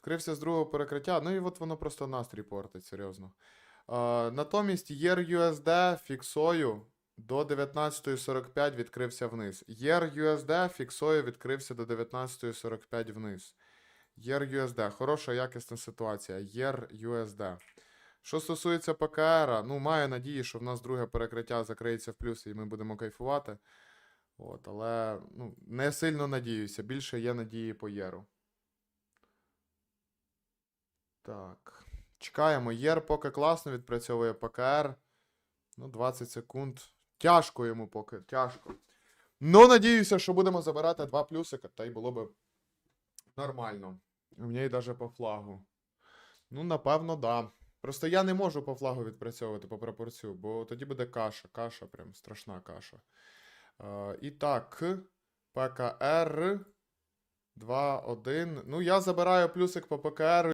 Відкрився з другого перекриття. Ну і от воно просто настрій портить, серйозно. Е, натомість YER-USD фіксою до 19.45 відкрився вниз. YER-USD фіксою відкрився до 19.45 вниз. YER-USD. Хороша якісна ситуація. YER-USD. Що стосується ПКР, ну, маю надії, що в нас друге перекриття закриється в плюс і ми будемо кайфувати. От, але ну, не сильно надіюся. Більше є надії по Єру. Так. Чекаємо. Єр поки класно відпрацьовує ПКР. Ну, 20 секунд. Тяжко йому поки. Тяжко. Ну, надіюся, що будемо забирати два плюсика, та й було би нормально. У мене навіть по флагу. Ну, напевно, да. Просто я не можу по флагу відпрацьовувати по пропорцію, бо тоді буде каша. Каша, прям страшна каша. Е, і так, ПКР 2, 1. Ну, я забираю плюсик по ПКР.